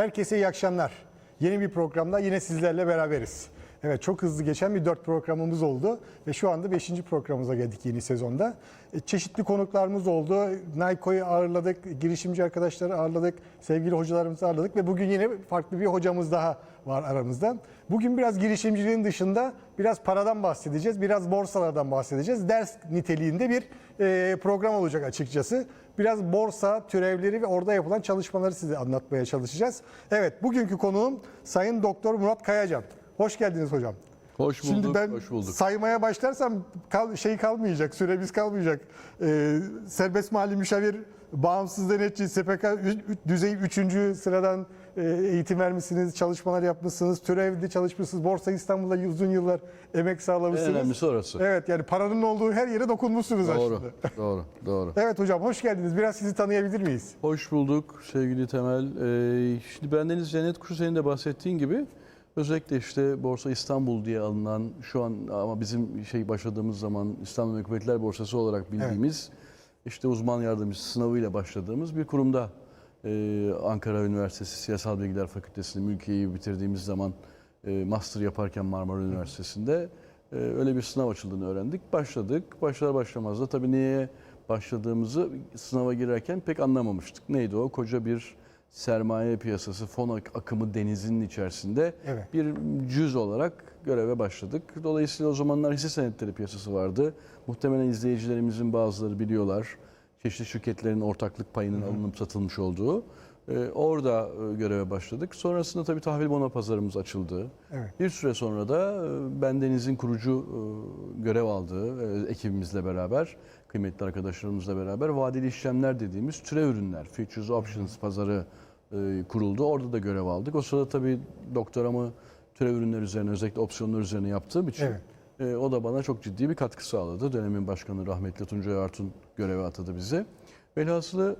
Herkese iyi akşamlar. Yeni bir programda yine sizlerle beraberiz. Evet çok hızlı geçen bir dört programımız oldu ve şu anda beşinci programımıza geldik yeni sezonda. E, Çeşitli konuklarımız oldu. Nayko'yu ağırladık, girişimci arkadaşları ağırladık, sevgili hocalarımızı ağırladık ve bugün yine farklı bir hocamız daha var aramızda. Bugün biraz girişimciliğin dışında biraz paradan bahsedeceğiz, biraz borsalardan bahsedeceğiz. Ders niteliğinde bir e, program olacak açıkçası. Biraz borsa, türevleri ve orada yapılan çalışmaları size anlatmaya çalışacağız. Evet, bugünkü konuğum Sayın Doktor Murat Kayacan. Hoş geldiniz hocam. Hoş bulduk, Şimdi ben hoş bulduk. saymaya başlarsam kal, şey kalmayacak, süremiz kalmayacak. Ee, serbest mali müşavir, bağımsız denetçi, SPK düzey 3. sıradan eğitim vermişsiniz, çalışmalar yapmışsınız, türevde çalışmışsınız, Borsa İstanbul'da uzun yıllar emek En sağlamışsınız. önemlisi orası. Evet yani paranın olduğu her yere dokunmuşsunuz Doğru, aslında. doğru, doğru. Evet hocam hoş geldiniz. Biraz sizi tanıyabilir miyiz? Hoş bulduk sevgili Temel. Ee, şimdi bendeniz Cennet Kuşu senin de bahsettiğin gibi özellikle işte Borsa İstanbul diye alınan şu an ama bizim şey başladığımız zaman İstanbul Kuvvetler Borsası olarak bildiğimiz işte uzman yardımcısı sınavıyla başladığımız bir kurumda ee, Ankara Üniversitesi Siyasal Bilgiler Fakültesini mülkiyeyi bitirdiğimiz zaman e, master yaparken Marmara Üniversitesi'nde e, öyle bir sınav açıldığını öğrendik. Başladık. Başlar başlamaz da tabii neye başladığımızı sınava girerken pek anlamamıştık. Neydi o? Koca bir sermaye piyasası, fon ak- akımı denizinin içerisinde Evet. bir cüz olarak göreve başladık. Dolayısıyla o zamanlar hisse senetleri piyasası vardı. Muhtemelen izleyicilerimizin bazıları biliyorlar. Çeşitli şirketlerin ortaklık payının alınıp satılmış olduğu. Ee, orada e, göreve başladık. Sonrasında tabii tahvil bono pazarımız açıldı. Evet. Bir süre sonra da e, Bendeniz'in kurucu e, görev aldığı e, ekibimizle beraber, kıymetli arkadaşlarımızla beraber vadeli işlemler dediğimiz türev ürünler, futures options pazarı e, kuruldu. Orada da görev aldık. O sırada tabii doktoramı türev ürünler üzerine, özellikle opsiyonlar üzerine yaptığım için Evet. e, o da bana çok ciddi bir katkı sağladı. Dönemin başkanı rahmetli Tuncay Artun göreve atadı bizi. Velhasılı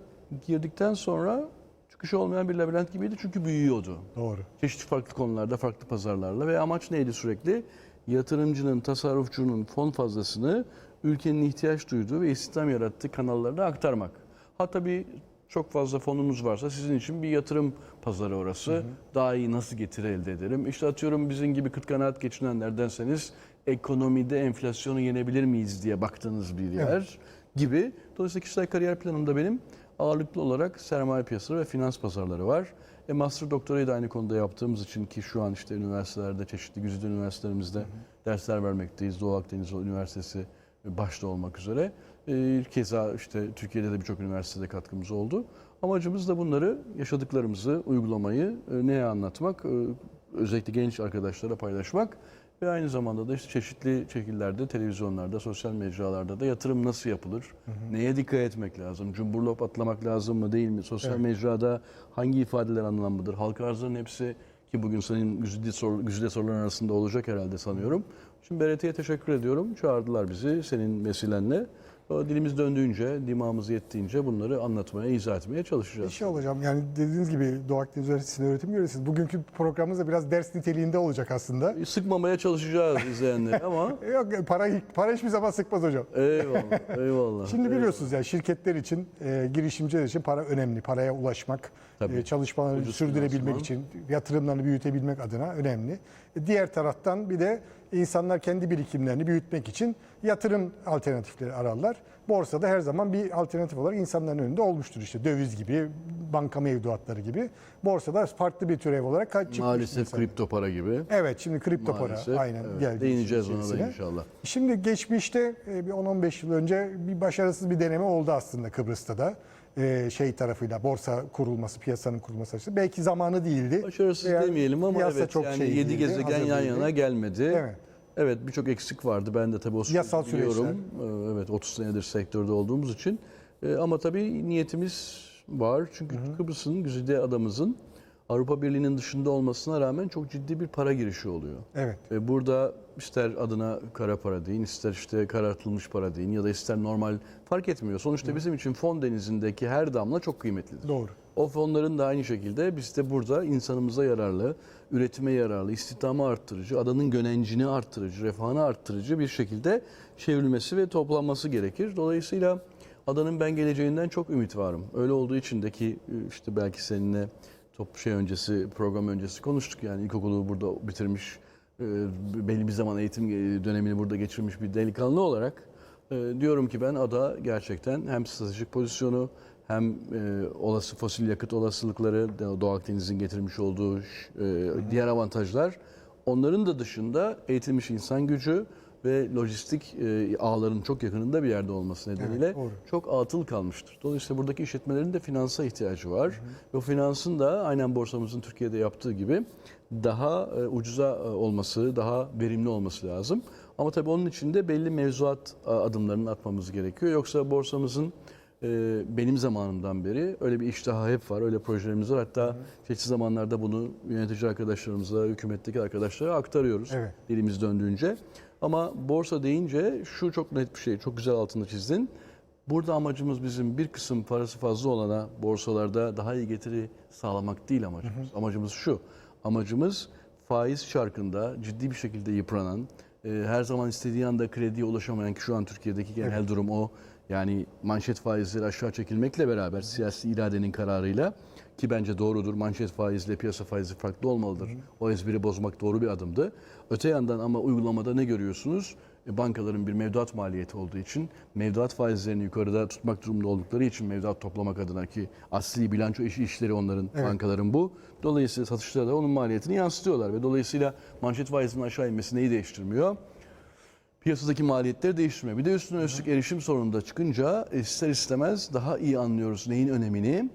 girdikten sonra çıkışı olmayan bir labirent gibiydi çünkü büyüyordu. Doğru. Çeşitli farklı konularda, farklı pazarlarla ve amaç neydi sürekli? Yatırımcının, tasarrufçunun fon fazlasını ülkenin ihtiyaç duyduğu ve istihdam yarattığı kanallarına aktarmak. Ha tabii çok fazla fonunuz varsa sizin için bir yatırım pazarı orası. Daha iyi nasıl getiri elde ederim? İşte atıyorum bizim gibi kıt kanaat geçinenlerdenseniz ekonomide enflasyonu yenebilir miyiz diye baktığınız bir yer gibi. Dolayısıyla kişisel kariyer planımda benim ağırlıklı olarak sermaye piyasaları ve finans pazarları var. E, master doktorayı da aynı konuda yaptığımız için ki şu an işte üniversitelerde, çeşitli güzide üniversitelerimizde dersler vermekteyiz. Doğu Akdeniz Üniversitesi başta olmak üzere. E, keza işte Türkiye'de de birçok üniversitede katkımız oldu. Amacımız da bunları, yaşadıklarımızı, uygulamayı e, neye anlatmak, e, özellikle genç arkadaşlara paylaşmak ve aynı zamanda da işte çeşitli şekillerde, televizyonlarda, sosyal mecralarda da yatırım nasıl yapılır? Neye dikkat etmek lazım? Cumburlop atlamak lazım mı değil mi? Sosyal Evet. mecrada hangi ifadeler anlamlıdır? Halka arzların hepsi ki bugün senin güzide, sor, güzide soruların arasında olacak herhalde sanıyorum. Şimdi BRT'ye teşekkür ediyorum. Çağırdılar bizi senin vesilenle. Dilimiz döndüğünce, dimağımız yettiğince bunları anlatmaya, izah etmeye çalışacağız. İnşallah hocam yani dediğiniz gibi Doğu Akdeniz Üniversitesi'nde öğretim görevlisiniz. Bugünkü programımız da biraz ders niteliğinde olacak aslında. Sıkmamaya çalışacağız izleyenleri ama Yok para, para hiçbir zaman sıkmaz hocam. eyvallah, eyvallah. Şimdi biliyorsunuz ya şirketler için, e, girişimciler için para önemli. Paraya ulaşmak, Tabii. e, çalışmalarını Ucuz sürdürebilmek finansman. için, yatırımlarını büyütebilmek adına önemli. E, diğer taraftan bir de insanlar kendi birikimlerini büyütmek için yatırım alternatifleri ararlar. Borsada her zaman bir alternatif olarak insanların önünde olmuştur işte döviz gibi, banka mevduatları gibi. Borsada farklı bir türev olarak çıkmış. Maalesef mesela. kripto para gibi. Evet şimdi kripto para Maalesef. aynen Evet, geldi. Değineceğiz ona da inşallah. Şimdi geçmişte e, bir 10-15 yıl önce bir başarısız bir deneme oldu aslında Kıbrıs'ta da. E, şey tarafıyla borsa kurulması, piyasanın kurulması açısından. Belki zamanı değildi. Başarısız Veya demeyelim ama evet çok yani şey yedi değildi, gezegen hazır yan değildi. yana gelmedi. Evet. Evet birçok eksik vardı. Ben de tabii o Yasal biliyorum. Ee, Evet 30 senedir sektörde olduğumuz için. Ee, Ama tabii niyetimiz var. Çünkü Kıbrıs'ın güzide adamızın Avrupa Birliği'nin dışında olmasına rağmen çok ciddi bir para girişi oluyor. Evet. Ve burada ister adına kara para deyin, ister işte karartılmış para deyin ya da ister normal fark etmiyor. Sonuçta bizim için fon denizindeki her damla çok kıymetlidir. Doğru. O fonların da aynı şekilde biz de burada insanımıza yararlı, üretime yararlı, istihdamı arttırıcı, adanın gönencini arttırıcı, refahını arttırıcı bir şekilde çevrilmesi ve toplanması gerekir. Dolayısıyla adanın ben geleceğinden çok ümit varım. Öyle olduğu için de ki işte belki seninle top şey öncesi program öncesi konuştuk yani. İlkokulu burada bitirmiş e, belli bir zaman eğitim dönemini burada geçirmiş bir delikanlı olarak e, diyorum ki ben ada gerçekten hem stratejik pozisyonu hem e, olası fosil yakıt olasılıkları Doğu Akdeniz'in getirmiş olduğu e, diğer avantajlar. Onların da dışında eğitilmiş insan gücü ve lojistik e, ağların çok yakınında bir yerde olması nedeniyle Evet, doğru. çok atıl kalmıştır. Dolayısıyla buradaki işletmelerin de finansa ihtiyacı var. Ve o finansın da aynen borsamızın Türkiye'de yaptığı gibi daha e, ucuza e, olması, daha verimli olması lazım. Ama tabii onun için de belli mevzuat adımlarını atmamız gerekiyor. Yoksa borsamızın benim zamanımdan beri öyle bir iştahı hep var, öyle projelerimiz var. Hatta çeşitli zamanlarda bunu yönetici arkadaşlarımıza, hükümetteki arkadaşlara aktarıyoruz Evet. dilimiz döndüğünce. Ama borsa deyince şu çok net bir şey, çok güzel altını çizdin. Burada amacımız bizim bir kısım parası fazla olana borsalarda daha iyi getiri sağlamak değil amacımız. Amacımız şu, amacımız faiz çarkında ciddi bir şekilde yıpranan, e, her zaman istediği anda krediye ulaşamayan ki şu an Türkiye'deki genel durum o. Yani manşet faizleri aşağı çekilmekle beraber siyasi iradenin kararıyla ki bence doğrudur. Manşet faizle piyasa faizi farklı olmalıdır. O ezberi bozmak doğru bir adımdı. Öte yandan ama uygulamada ne görüyorsunuz? E, bankaların bir mevduat maliyeti olduğu için mevduat faizlerini yukarıda tutmak durumunda oldukları için mevduat toplamak adına ki asli bilanço işi işleri onların bankaların bu. Dolayısıyla satışlara da onun maliyetini yansıtıyorlar ve dolayısıyla manşet faizinin aşağı inmesi neyi değiştirmiyor? piyasadaki maliyetleri değiştirmiyor. Bir de üstüne üstlük erişim sorunu da çıkınca ister istemez daha iyi anlıyoruz neyin önemini.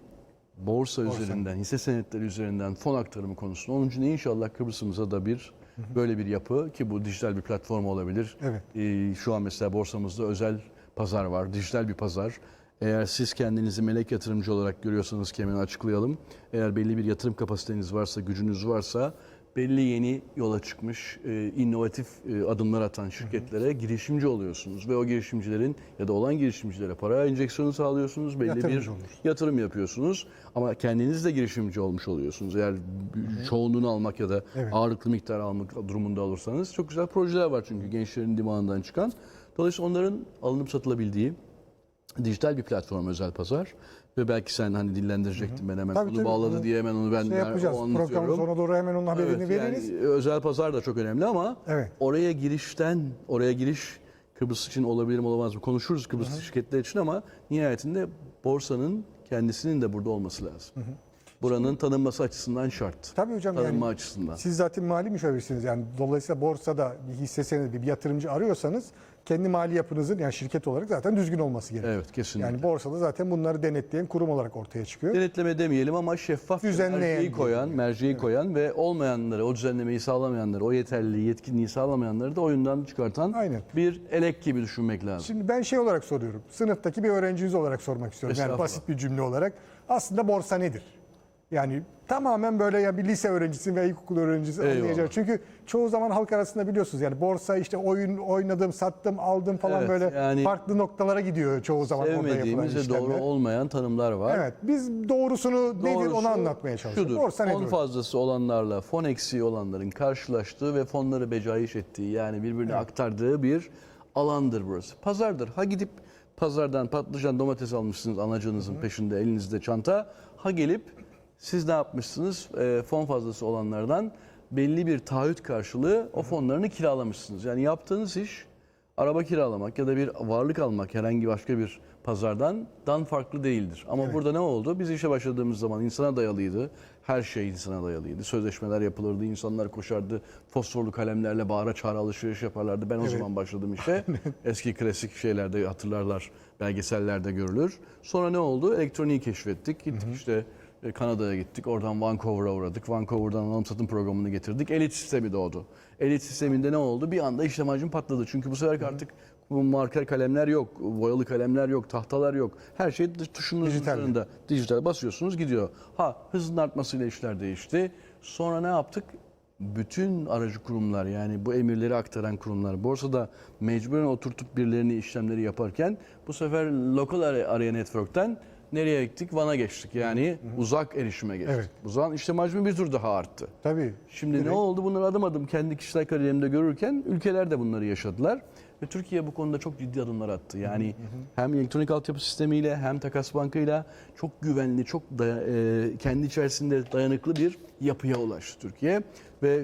Borsa üzerinden, hisse senetleri üzerinden fon aktarımı konusunda. Onun için inşallah Kıbrıs'ımıza da bir böyle bir yapı ki bu dijital bir platform olabilir. Evet. Ee, şu an mesela borsamızda özel pazar var, dijital bir pazar. Eğer siz kendinizi melek yatırımcı olarak görüyorsanız hemen açıklayalım. Eğer belli bir yatırım kapasiteniz varsa, gücünüz varsa belli yeni yola çıkmış, e, inovatif e, adımlar atan şirketlere girişimci oluyorsunuz. Ve o girişimcilerin ya da olan girişimcilere para enjeksiyonu sağlıyorsunuz. Belli Yatırımcı bir oluyorsunuz. yatırım yapıyorsunuz. Ama kendiniz de girişimci olmuş oluyorsunuz. Eğer çoğunluğunu almak ya da Evet. ağırlıklı miktar almak durumunda olursanız çok güzel projeler var çünkü gençlerin dimağından çıkan. Dolayısıyla onların alınıp satılabildiği dijital bir platform özel pazar ve belki sen hani dillendirecektin ben hemen Tabii, onu tabii. bağladı Onu diye hemen onu ben Şey yapacağız. Programın sonuna doğru hemen onun haberini Evet, veririz. yani özel pazar da çok önemli ama Evet. oraya girişten oraya giriş Kıbrıs için olabilir mi olamaz mı konuşuruz Kıbrıs şirketler için ama nihayetinde borsanın kendisinin de burada olması lazım. Buranın tanınması açısından şart. Tabii hocam Tanınma yani açısından. siz zaten mali müşavirsiniz yani dolayısıyla borsada bir hisse senedi bir yatırımcı arıyorsanız kendi mali yapınızın yani şirket olarak zaten düzgün olması gerekiyor. Evet kesinlikle. Yani borsada zaten bunları denetleyen kurum olarak ortaya çıkıyor. Denetleme demeyelim ama şeffaf Düzenleyen merceği diyelim. koyan, merceği koyan ve olmayanları, o düzenlemeyi sağlamayanları, o yeterliliği, yetkinliği sağlamayanları da oyundan çıkartan Aynen. bir elek gibi düşünmek lazım. Şimdi ben şey olarak soruyorum. Sınıftaki bir öğrenciniz olarak sormak istiyorum. Yani Estağfurullah. basit bir cümle olarak. Aslında borsa nedir? Yani tamamen böyle ya bir lise öğrencisi ve ilkokul öğrencisi Eyvallah. anlayacak. Çünkü çoğu zaman halk arasında biliyorsunuz yani borsa işte oyun oynadım, sattım, aldım falan Evet, böyle yani farklı noktalara gidiyor çoğu zaman orada yapılan işlemler. doğru olmayan tanımlar var. Evet biz doğrusunu nedir Doğrusu onu anlatmaya çalışıyoruz. Şudur, Borsa fon nedir? fazlası olanlarla fon eksiği olanların karşılaştığı ve fonları becayiş ettiği yani birbirine aktardığı bir alandır burası. Pazardır. Ha gidip pazardan patlıcan domates almışsınız anacınızın peşinde elinizde çanta. Ha gelip siz ne yapmışsınız Ee, fon fazlası olanlardan belli bir taahhüt karşılığı o fonlarını kiralamışsınız. Yani yaptığınız iş araba kiralamak ya da bir varlık almak herhangi başka bir pazardan dan farklı değildir. Ama burada ne oldu? Biz işe başladığımız zaman insana dayalıydı. Her şey insana dayalıydı. Sözleşmeler yapılırdı, insanlar koşardı. Fosforlu kalemlerle bağıra çağıra alışveriş yaparlardı. Ben o zaman başladım işe. Eski klasik şeylerde hatırlarlar, belgesellerde görülür. Sonra ne oldu? Elektroniği keşfettik. Gittik işte e, Kanada'ya gittik. Oradan Vancouver'a uğradık. Vancouver'dan alım satım programını getirdik. Elit sistemi doğdu. Elit sisteminde ne oldu? Bir anda işlem hacmi patladı. Çünkü bu sefer artık marker kalemler yok, boyalı kalemler yok, tahtalar yok. Her şey tuşunun Dijital. üzerinde. Dijital basıyorsunuz gidiyor. Ha hızın artmasıyla işler değişti. Sonra ne yaptık? Bütün aracı kurumlar yani bu emirleri aktaran kurumlar borsada mecburen oturtup birilerini işlemleri yaparken bu sefer lokal area network'ten Nereye gittik? Van'a geçtik. Yani uzak erişime geçtik. Evet. Bu zaman işlem hacmi bir tur daha arttı. Tabii. Şimdi Direkt- ne oldu? Bunları adım adım kendi kişisel kariyerimde görürken ülkeler de bunları yaşadılar. Ve Türkiye bu konuda çok ciddi adımlar attı. Yani hem elektronik altyapı sistemiyle hem takas bankayla çok güvenli, çok daya- e, kendi içerisinde dayanıklı bir yapıya ulaştı Türkiye. Ve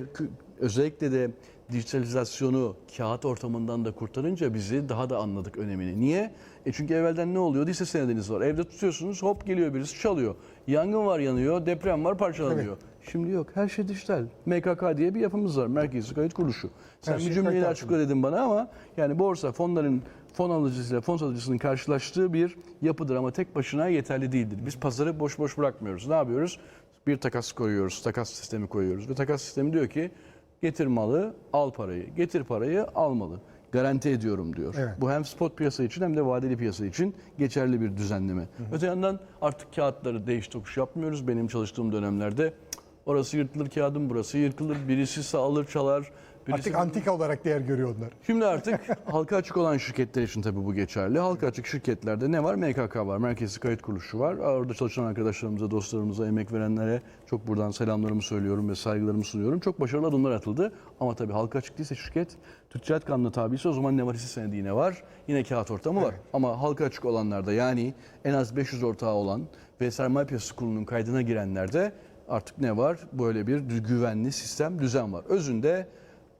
özellikle de dijitalizasyonu kağıt ortamından da kurtarınca bizi daha da anladık önemini. Niye? E çünkü evvelden ne oluyor? Lise senediniz var. Evde tutuyorsunuz hop geliyor birisi çalıyor. Yangın var yanıyor, deprem var parçalanıyor. Şimdi yok her şey dijital. MKK diye bir yapımız var. Merkezi Kayıt Kuruluşu. Sen Her bir şey cümleyi açık dedin bana ama yani borsa fonların fon alıcısıyla fon satıcısının karşılaştığı bir yapıdır ama tek başına yeterli değildir. Biz pazarı boş boş bırakmıyoruz. Ne yapıyoruz? Bir takas koyuyoruz, takas sistemi koyuyoruz ve takas sistemi diyor ki getir malı, al parayı. Getir parayı, al malı. Garanti ediyorum diyor. Evet. Bu hem spot piyasa için hem de vadeli piyasa için geçerli bir düzenleme. Öte yandan artık kağıtları değiş tokuş yapmıyoruz. Benim çalıştığım dönemlerde "Cık, orası yırtılır kağıdım, burası yırtılır. Birisi alır çalar. Artık antika olarak değer görüyor onlar. Şimdi artık halka açık olan şirketler için tabii bu geçerli. Halka açık şirketlerde ne var? MKK var, Merkezi Kayıt Kuruluşu var. Orada çalışan arkadaşlarımıza, dostlarımıza, emek verenlere çok buradan selamlarımı söylüyorum ve saygılarımı sunuyorum. Çok başarılı adımlar atıldı. Ama tabii halka açık değilse şirket, Ticaret Kanunu tabiyse o zaman ne var? Hisse senedi yine var. Yine kağıt ortamı var. Ama halka açık olanlarda yani en az 500 ortağı olan ve sermaye piyasası kurulunun kaydına girenlerde artık ne var? Böyle bir güvenli sistem, düzen var. Özünde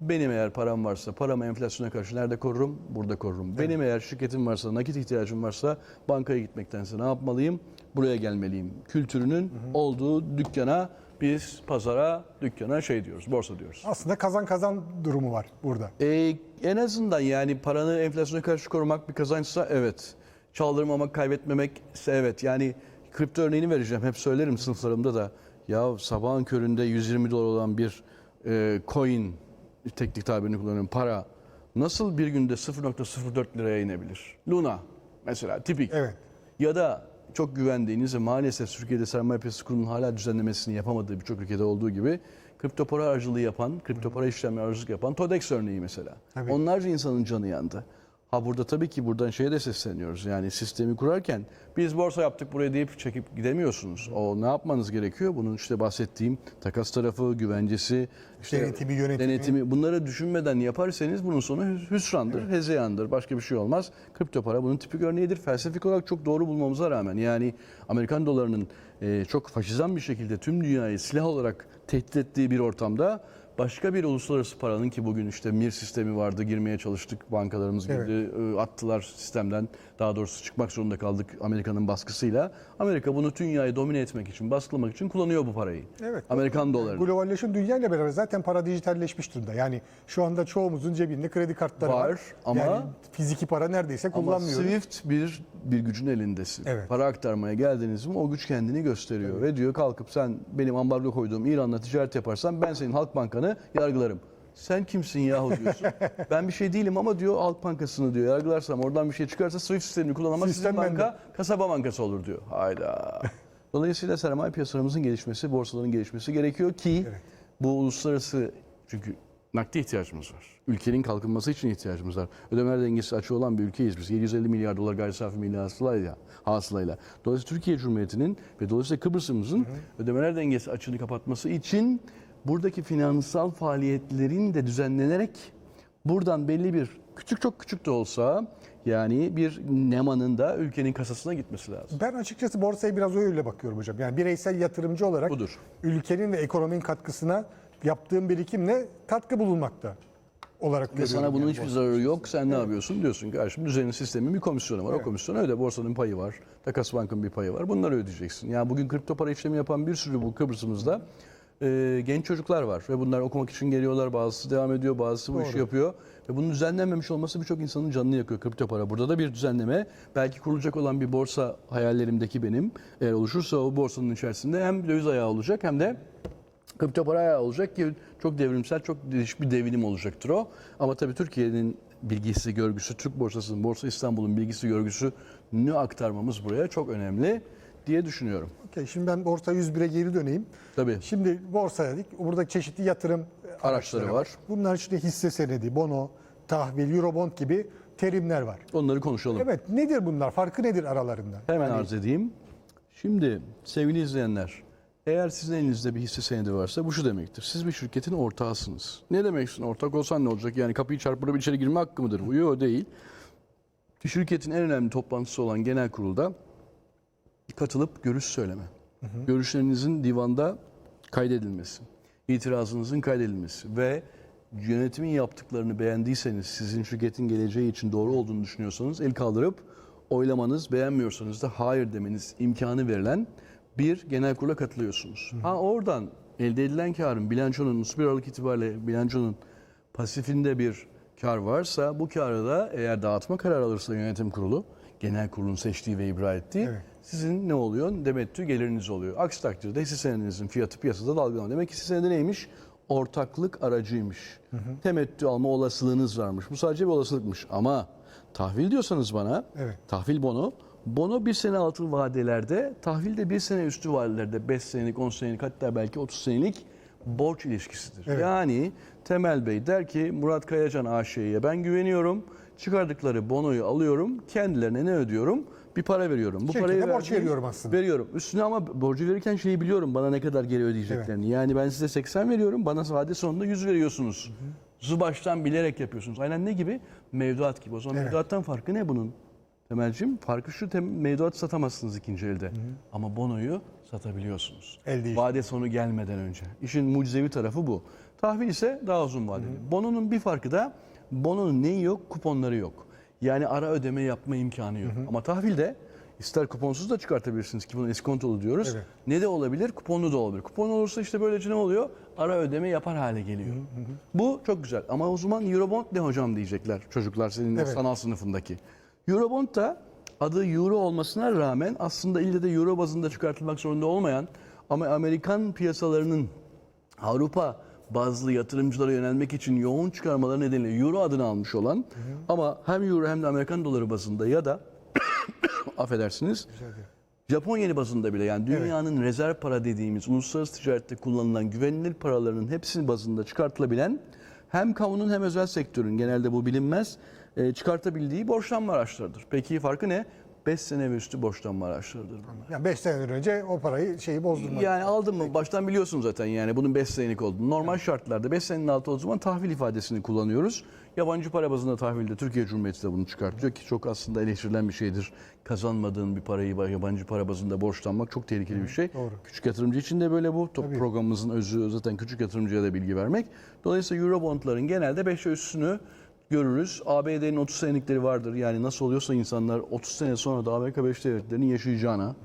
benim eğer param varsa paramı enflasyona karşı nerede korurum? Burada korurum. Benim eğer şirketim varsa, nakit ihtiyacım varsa bankaya gitmektense ne yapmalıyım? Buraya gelmeliyim. Kültürünün olduğu dükkana biz pazara, dükkana şey diyoruz, borsa diyoruz. Aslında kazan kazan durumu var burada. Ee, en azından yani paranı enflasyona karşı korumak bir kazançsa evet. Çaldırmamak, kaybetmemek ise evet. Yani kripto örneğini vereceğim. Hep söylerim sınıflarımda da. Ya sabahın köründe 120 dolar olan bir e, coin, teknik tabirini kullanıyorum, para nasıl bir günde 0.04 liraya inebilir? Luna mesela tipik. Evet. Ya da çok güvendiğiniz ve maalesef Türkiye'de sermaye piyasası kurulunun hala düzenlemesini yapamadığı birçok ülkede olduğu gibi kripto para aracılığı yapan, kripto para işlemleri aracılık yapan Todex örneği mesela. Tabii. Onlarca insanın canı yandı. Ha burada tabii ki buradan şeye de sesleniyoruz. Yani sistemi kurarken biz borsa yaptık buraya deyip çekip gidemiyorsunuz. O ne yapmanız gerekiyor? Bunun işte bahsettiğim takas tarafı, güvencesi, işte Denetimi, yönetimi. denetimi bunları düşünmeden yaparsanız bunun sonu hüs- hüsrandır, hezeyandır. Başka bir şey olmaz. Kripto para bunun tipik örneğidir. Felsefik olarak çok doğru bulmamıza rağmen yani Amerikan dolarının e, çok faşizan bir şekilde tüm dünyayı silah olarak tehdit ettiği bir ortamda başka bir uluslararası paranın ki bugün işte MIR sistemi vardı girmeye çalıştık bankalarımız girdi e, attılar sistemden daha doğrusu çıkmak zorunda kaldık Amerika'nın baskısıyla. Amerika bunu dünyayı domine etmek için baskılamak için kullanıyor bu parayı. Evet. Amerikan doları. Globalleşen dünya ile beraber zaten para dijitalleşmiş durumda. Yani şu anda çoğumuzun cebinde kredi kartları var. Var ama- yani fiziki para neredeyse Ama kullanmıyoruz. Swift bir bir gücün elindesin. Evet. Para aktarmaya geldiniz mi o güç kendini gösteriyor ve diyor kalkıp sen benim ambargo koyduğum İran'la ticaret yaparsan ben senin Halk Bankanı yargılarım. Sen kimsin yahu diyorsun. ben bir şey değilim ama diyor Halk Bankası'nı diyor yargılarsam oradan bir şey çıkarsa Swift sistemini kullanamaz. Sistem Sizin bende. banka kasaba bankası olur diyor. Hayda. Dolayısıyla sermaye piyasalarımızın gelişmesi, borsaların gelişmesi gerekiyor ki Evet. bu uluslararası çünkü nakde ihtiyacımız var. Ülkenin kalkınması için ihtiyacımız var. Ödemeler dengesi açığı olan bir ülkeyiz biz. 750 milyar dolar gayri safi milli hasılayla, hasılayla. Dolayısıyla Türkiye Cumhuriyeti'nin ve dolayısıyla Kıbrıs'ımızın ödemeler dengesi açığını kapatması için buradaki finansal faaliyetlerin de düzenlenerek buradan belli bir küçük çok küçük de olsa yani bir nemanın da ülkenin kasasına gitmesi lazım. Ben açıkçası borsaya biraz öyle bakıyorum hocam. Yani bireysel yatırımcı olarak Budur. ülkenin ve ekonominin katkısına yaptığım birikimle katkı bulunmakta olarak Ve sana bunun yani hiçbir zararı yok. Sen ne yapıyorsun? Diyorsun ki kardeşim düzenin sistemin bir komisyonu var. Evet. O komisyona öde. Borsanın payı var. Takas Bank'ın bir payı var. Bunları ödeyeceksin. Yani bugün kripto para işlemi yapan bir sürü bu Kıbrıs'ımızda e, genç çocuklar var. Ve bunlar okumak için geliyorlar. Bazısı devam ediyor. Bazısı bu işi Doğru. yapıyor. Ve bunun düzenlenmemiş olması birçok insanın canını yakıyor kripto para. Burada da bir düzenleme. Belki kurulacak olan bir borsa hayallerimdeki benim. Eğer oluşursa o borsanın içerisinde hem döviz ayağı olacak hem de kripto para ayağı olacak ki çok devrimsel, çok değişik bir devinim olacaktır o. Ama tabii Türkiye'nin bilgisi, görgüsü, Türk borsasının, Borsa İstanbul'un bilgisi, görgüsünü aktarmamız buraya çok önemli diye düşünüyorum. Okey, şimdi ben borsa 101'e geri döneyim. Tabii. Şimdi borsa dedik. Burada çeşitli yatırım araçları, var. Bunlar işte hisse senedi, bono, tahvil, eurobond gibi terimler var. Onları konuşalım. Evet nedir bunlar? Farkı nedir aralarında? Hemen arz edeyim. Şimdi sevgili izleyenler, eğer sizin elinizde bir hisse senedi varsa bu şu demektir. Siz bir şirketin ortağısınız. Ne demeksin? Ortak olsan ne olacak? Yani kapıyı çarpıp içeri girme hakkı mıdır? Yok değil. Şirketin en önemli toplantısı olan genel kurulda katılıp görüş söyleme. Görüşlerinizin divanda kaydedilmesi, itirazınızın kaydedilmesi ve yönetimin yaptıklarını beğendiyseniz, sizin şirketin geleceği için doğru olduğunu düşünüyorsanız el kaldırıp oylamanız, beğenmiyorsanız da hayır demeniz imkanı verilen bir genel kurula katılıyorsunuz. Ha oradan elde edilen karın bilançonun 31 Aralık itibariyle bilançonun pasifinde bir kar varsa bu karı da eğer dağıtma kararı alırsa yönetim kurulu genel kurulun seçtiği ve ibra ettiği Evet. Sizin ne oluyor? Demettü geliriniz oluyor. Aksi takdirde hisse senedinizin fiyatı piyasada dalgalanıyor. Demek ki hisse senedi neymiş? Ortaklık aracıymış. Temettü alma olasılığınız varmış. Bu sadece bir olasılıkmış. Ama tahvil diyorsanız bana, Evet. tahvil bono, bono bir sene altı vadelerde, tahvil de bir sene üstü vadelerde 5 senelik, 10 senelik hatta belki 30 senelik borç ilişkisidir. Evet. Yani Temel Bey der ki Murat Kayacan AŞ'ye ben güveniyorum. Çıkardıkları bonoyu alıyorum. Kendilerine ne ödüyorum? Bir para veriyorum. Bu Şirkete parayı borç verdiğim- veriyorum aslında. Veriyorum. Üstüne ama borcu verirken şeyi biliyorum. Bana ne kadar geri ödeyeceklerini. Yani ben size 80 veriyorum. Bana vade sonunda 100 veriyorsunuz. Zu baştan bilerek yapıyorsunuz. Aynen ne gibi? Mevduat gibi. O zaman Evet. mevduattan farkı ne bunun? Temelcim farkı şu tem- mevduat satamazsınız ikinci elde. Ama bonoyu satabiliyorsunuz. El değişti. Vade sonu gelmeden önce. İşin mucizevi tarafı bu. Tahvil ise daha uzun vadeli. Bononun bir farkı da bononun neyi yok? Kuponları yok. Yani ara ödeme yapma imkanı yok. Ama tahvilde ister kuponsuz da çıkartabilirsiniz ki bunu eskontolu diyoruz. Evet. Ne de olabilir? Kuponlu da olabilir. Kupon olursa işte böylece ne oluyor? Ara ödeme yapar hale geliyor. Bu çok güzel. Ama o zaman Eurobond ne hocam diyecekler çocuklar senin Evet. sanal sınıfındaki. Eurobond da adı Euro olmasına rağmen aslında ille de Euro bazında çıkartılmak zorunda olmayan ama Amerikan piyasalarının Avrupa bazlı yatırımcılara yönelmek için yoğun çıkarmaları nedeniyle Euro adını almış olan ama hem Euro hem de Amerikan doları bazında ya da affedersiniz Japon yeni bazında bile yani dünyanın rezerv para dediğimiz uluslararası ticarette kullanılan güvenilir paralarının hepsinin bazında çıkartılabilen hem kamunun hem özel sektörün genelde bu bilinmez e, çıkartabildiği borçlanma araçlarıdır. Peki farkı ne? 5 sene ve üstü borçlanma araçlarıdır bunlar. Yani 5 seneden önce o parayı şeyi bozdurmak. Yani aldın mı baştan biliyorsun zaten yani bunun 5 senelik olduğunu. Normal şartlarda 5 senenin altı olduğu zaman tahvil ifadesini kullanıyoruz. Yabancı para bazında tahvilde Türkiye Cumhuriyeti de bunu çıkartıyor ki çok aslında eleştirilen bir şeydir. Kazanmadığın bir parayı yabancı para bazında borçlanmak çok tehlikeli bir şey. doğru. Küçük yatırımcı için de böyle bu. Top Tabii. programımızın özü zaten küçük yatırımcıya da bilgi vermek. Dolayısıyla Eurobondların genelde 5 ve üstünü görürüz. ABD'nin 30 senelikleri vardır. Yani nasıl oluyorsa insanlar 30 sene sonra da Amerika Birleşik Devletleri'nin yaşayacağına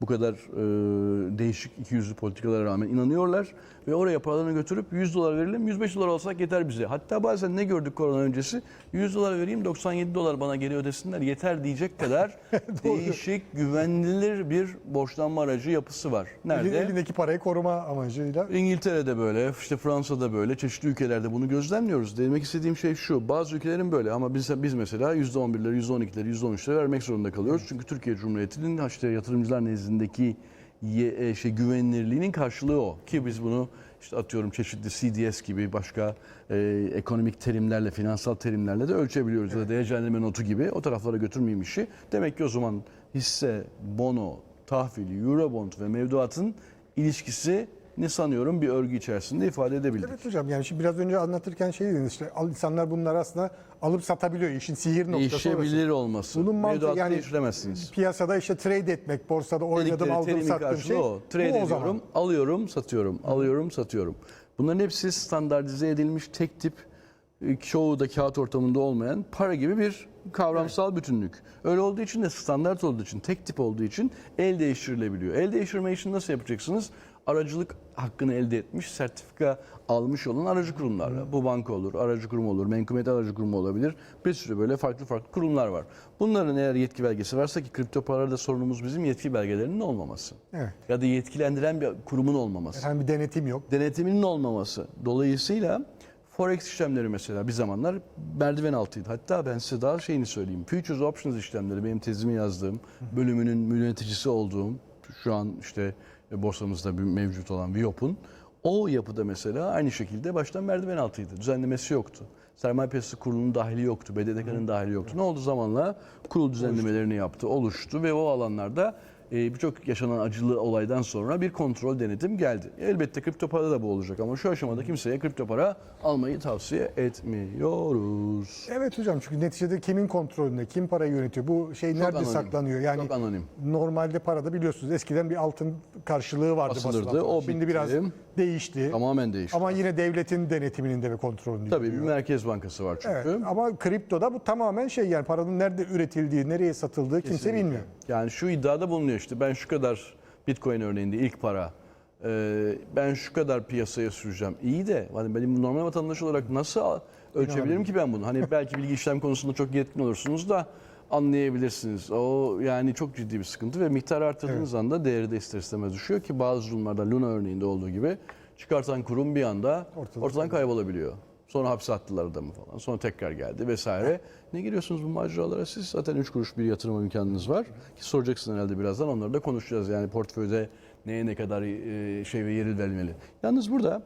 bu kadar e, değişik ikiyüzlü politikalara rağmen inanıyorlar ve oraya paralarını götürüp 100 dolar verelim 105 dolar alsak yeter bize. Hatta bazen ne gördük korona öncesi 100 dolar vereyim 97 dolar bana geri ödesinler yeter diyecek kadar değişik güvenilir bir borçlanma aracı yapısı var. Nerede? Elindeki parayı koruma amacıyla. İngiltere'de böyle, işte Fransa'da böyle, çeşitli ülkelerde bunu gözlemliyoruz. Demek istediğim şey şu, bazı ülkelerin böyle ama biz, biz mesela %11'leri, %12'leri, %13'leri vermek zorunda kalıyoruz. Çünkü Türkiye Cumhuriyeti'nin işte yatırımcılar nezdindeki ye- e, şey güvenilirliğinin karşılığı o. Ki biz bunu işte atıyorum çeşitli CDS gibi başka e, ekonomik terimlerle, finansal terimlerle de ölçebiliyoruz. Ya da değerlendirme notu gibi o taraflara götürmeyeyim işi. Demek ki o zaman hisse, bono, tahvil, eurobond ve mevduatın ilişkisi ne sanıyorum bir örgü içerisinde ifade edebildik. Evet hocam yani şimdi biraz önce anlatırken şey dediniz işte insanlar bunları aslında alıp satabiliyor. İşin sihir noktası orası. Değişebilir olması. Bunun mantığı yani değiştiremezsiniz. piyasada işte trade etmek, borsada oynadım, Dedikleri aldım, terimin sattım karşılığı şey. o. Trade bu o ediyorum, zaman. alıyorum, satıyorum, alıyorum, satıyorum. Bunların hepsi standartize edilmiş tek tip e, çoğu da kağıt ortamında olmayan para gibi bir kavramsal bütünlük. Öyle olduğu için de standart olduğu için, tek tip olduğu için el değiştirilebiliyor. El değiştirme işini nasıl yapacaksınız? Aracılık hakkını elde etmiş, sertifika almış olan aracı kurumlarla. Bu banka olur, aracı kurum olur, menkumet aracı kurumu olabilir. Bir sürü böyle farklı farklı kurumlar var. Bunların eğer yetki belgesi varsa ki kripto paralarda sorunumuz bizim yetki belgelerinin olmaması. Evet. Ya da yetkilendiren bir kurumun olmaması Herhangi bir denetim yok. denetiminin olmaması. Dolayısıyla Forex işlemleri mesela bir zamanlar merdiven altıydı. Hatta ben size daha şeyini söyleyeyim. Futures Options işlemleri benim tezimi yazdığım, bölümünün yöneticisi olduğum, şu an işte borsamızda mevcut olan Viop'un o yapıda mesela aynı şekilde baştan merdiven altıydı. Düzenlemesi yoktu. Sermaye Piyasası Kurulu'nun dahili yoktu. BDDK'nın dahili yoktu. Ne oldu zamanla? Kurul düzenlemelerini yaptı, oluştu ve o alanlarda birçok yaşanan acılı olaydan sonra bir kontrol denetim geldi. Elbette kripto parada da bu olacak ama şu aşamada kimseye kripto para almayı tavsiye etmiyoruz. Evet hocam çünkü neticede kimin kontrolünde, kim parayı yönetiyor? Bu şey nerede anonim. saklanıyor? Yani Çok anonim. normalde parada biliyorsunuz eskiden bir altın karşılığı vardı Basılırdı, basılan. o Şimdi bitti. biraz değişti. Tamamen değişti. Ama yine devletin denetiminde ve kontrolünde. Tabii bir merkez bankası var çünkü. Evet, ama kriptoda bu tamamen şey yani paranın nerede üretildiği, nereye satıldığı kimse Kesinlikle. bilmiyor. Yani şu iddiada bulunuyor işte ben şu kadar Bitcoin örneğinde ilk para e, ben şu kadar piyasaya süreceğim. İyi de hani benim normal vatandaş olarak nasıl ölçebilirim ki ben bunu? Hani belki bilgi işlem konusunda çok yetkin olursunuz da anlayabilirsiniz. O yani çok ciddi bir sıkıntı ve miktar arttırdığınız anda değeri de ister istemez düşüyor ki bazı durumlarda Luna örneğinde olduğu gibi çıkartan kurum bir anda Ortadan ortadan kaybolabiliyor. Sonra hapse attılar adamı falan. Sonra tekrar geldi vesaire. Ne giriyorsunuz bu maceralara siz? Zaten 3 kuruş bir yatırım imkanınız var. Ki soracaksın herhalde birazdan onları da konuşacağız. Yani portföyde neye ne kadar e, şey ve yeri verilmeli. Yalnız burada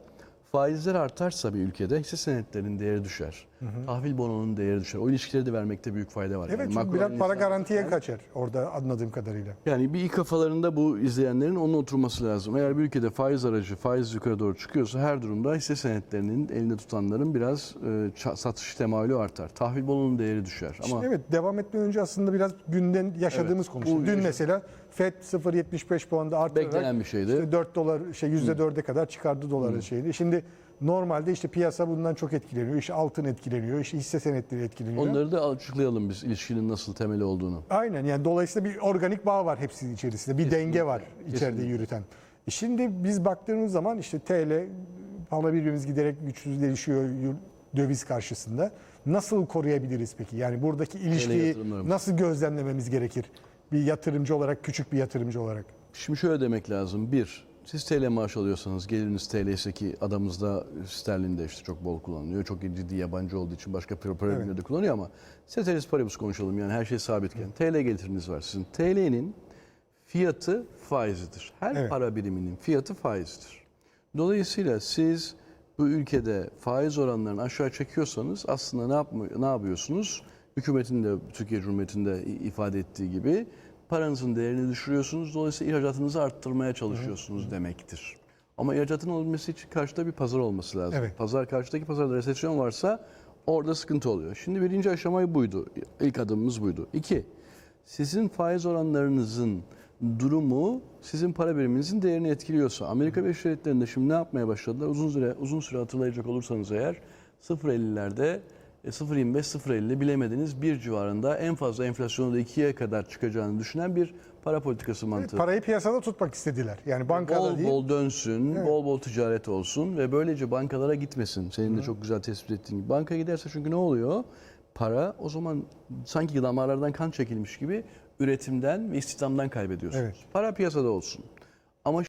faizler artarsa bir ülkede hisse senetlerinin değeri düşer. Tahvil bononun değeri düşer. O ilişkileri de vermekte büyük fayda var. Evet Yani çünkü biraz para garantiye kaçar orada anladığım kadarıyla. yani bir kafalarında bu izleyenlerin onun oturması lazım. Eğer bir ülkede faiz aracı faiz yukarı doğru çıkıyorsa her durumda hisse senetlerinin elinde tutanların biraz e, satış temayülü artar. Tahvil bonunun değeri düşer. Ama Şimdi evet devam etmeden önce aslında biraz günden yaşadığımız Evet, konuştuk. Dün yaşa- mesela FED 0.75 puanda arttırarak Beklenen bir şeydi. işte 4 dolar şey %4'e kadar çıkardı doların şeyini. Şimdi normalde işte piyasa bundan çok etkileniyor. İşte altın etkileniyor, işte hisse senetleri etkileniyor. onları da açıklayalım biz ilişkinin nasıl temeli olduğunu. Aynen yani dolayısıyla bir organik bağ var hepsinin içerisinde. Bir denge var içeride kesinlikle. yürüten. E Şimdi biz baktığımız zaman işte TL para birimimiz giderek güçsüzleşiyor döviz karşısında. Nasıl koruyabiliriz peki? Yani buradaki ilişkiyi yatırımlarımız. nasıl gözlemlememiz gerekir? Bir yatırımcı olarak, küçük bir yatırımcı olarak. Şimdi şöyle demek lazım. Bir, siz TL maaş alıyorsanız geliriniz TL ise ki adamızda sterlin işte çok bol kullanılıyor. Çok ciddi yabancı olduğu için başka para birimleri de kullanıyor ama ceteris paribus konuşalım yani her şey sabitken. TL getiriniz var sizin. TL'nin fiyatı faizidir. Her Evet. para biriminin fiyatı faizidir. Dolayısıyla siz bu ülkede faiz oranlarını aşağı çekiyorsanız aslında ne, yapmıyor, ne yapıyorsunuz? Hükümetin de Türkiye Cumhuriyeti'nde ifade ettiği gibi paranızın değerini düşürüyorsunuz. Dolayısıyla ihracatınızı arttırmaya çalışıyorsunuz demektir. Ama ihracatın olabilmesi için karşıda bir pazar olması lazım. Evet. Pazar karşıdaki pazarda resesyon varsa orada sıkıntı oluyor. Şimdi birinci aşamayı buydu. İlk adımımız buydu. İki, sizin faiz oranlarınızın durumu sizin para biriminizin değerini etkiliyorsa Amerika Birleşik Devletleri'nde şimdi ne yapmaya başladılar? Uzun süre uzun süre hatırlayacak olursanız eğer 0.50'lerde e, 0.25 0.50 bilemediniz bir civarında en fazla enflasyonu da ikiye kadar çıkacağını düşünen bir para politikası mantığı. Parayı piyasada tutmak istediler. Yani bankada Bol değil. bol dönsün, bol bol ticaret olsun ve böylece bankalara gitmesin. Senin de çok güzel tespit ettiğin gibi. Bankaya giderse çünkü ne oluyor? Para o zaman sanki damarlardan kan çekilmiş gibi üretimden ve istihdamdan kaybediyorsunuz. Evet. Para piyasada olsun.